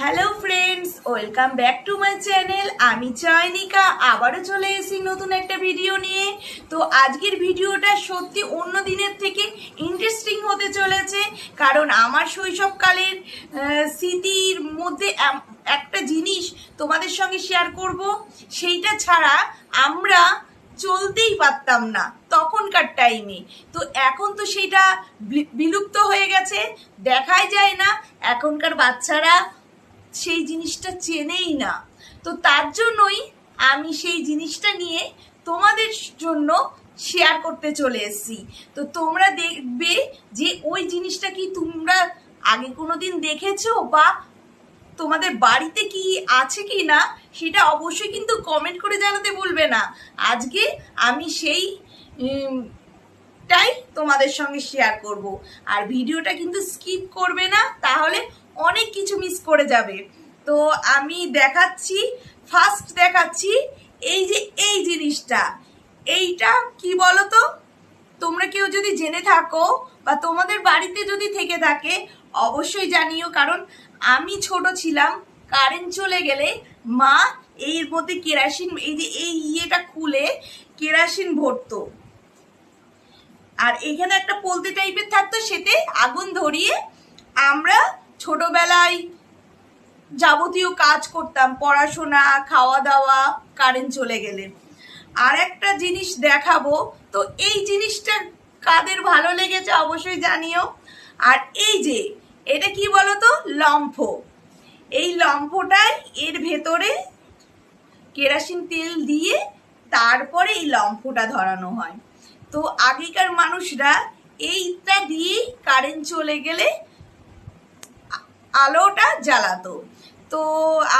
Hello friends welcome back to my channel আমি চয়নিকা। আবারও চলে এসেছি নতুন একটা ভিডিও নিয়ে। তো আজকের ভিডিওটা সত্যি অন্য দিনের থেকে ইন্টারেস্টিং হতে চলেছে। কারণ আমার শৈশবকালের স্মৃতির মধ্যে একটা জিনিস তোমাদের সঙ্গে শেয়ার করব। সেইটা ছাড়া আমরা চলতেই পারতাম না তখনকার টাইমে তো এখন তো সেটা বিলুপ্ত হয়ে গেছে। দেখাই যায় না। এখনকার বাচ্চারা সেই জিনিসটা চেনেই না। তো তার জন্যই আমি সেই জিনিসটা নিয়ে তোমাদের জন্য শেয়ার করতে চলে এসেছি। তো তোমরা দেখবে যে ওই জিনিসটা কি তোমরা আগে কোনোদিন দেখেছ বা তোমাদের বাড়িতে কি আছে কি না সেটা অবশ্যই কিন্তু কমেন্ট করে জানাতে বলবে না। আজকে আমি সেই টাই তোমাদের সঙ্গে শেয়ার করব। আর ভিডিওটা কিন্তু স্কিপ করবে না, তাহলে অনেক কিছু মিস করে যাবে। তো আমি দেখাচ্ছি ফার্স্ট দেখাচ্ছি এই যে এই জিনিসটা। এইটা কি বলো তো তোমরা কেউ যদি জেনে থাকো বা তোমাদের বাড়িতে যদি থেকে থাকে, অবশ্যই জানিও, কারণ আমি ছোট ছিলাম কারেন্ট চলে গেলে মা এর মধ্যে কেরাসিন, এই যে এই ইয়েটা খুলে কেরাসিন ভরতো। আর এখানে একটা পলতে টাইপের থাকতো, সেতে আগুন ধরিয়ে আমরা ছোটবেলায় যাবতীয় কাজ করতাম, পড়াশোনা খাওয়া দাওয়া কারেন্ট চলে গেলে। আর একটা জিনিস দেখাবো, তো এই জিনিসটা কাদের ভালো লেগেছে অবশ্যই জানিও। আর এই যে, এটা কি বলতো? লম্ফ। এই লম্ফটাই এর ভেতরে কেরাসিন তেল দিয়ে তারপরে এই লম্ফটা ধরানো হয়। তো আগেকার মানুষরা এইটা দিয়েই কারেন্ট চলে গেলে আলোটা জ্বালাতো। তো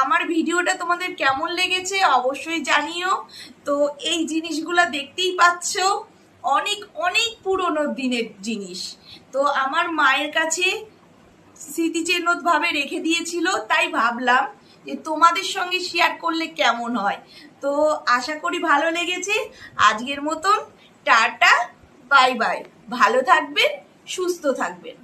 আমার ভিডিওটা তোমাদের কেমন লেগেছে অবশ্যই জানিও। তো এই জিনিসগুলো দেখতেই পাচ্ছ, অনেক অনেক পুরনো দিনের জিনিস। তো আমার মায়ের কাছে স্মৃতিচিহ্নভাবে রেখে দিয়েছিল, তাই ভাবলাম যে তোমাদের সঙ্গে শেয়ার করলে কেমন হয়। তো আশা করি ভালো লেগেছে। আজকের মতন টাটা বাই বাই ভালো থাকবেন, সুস্থ থাকবেন।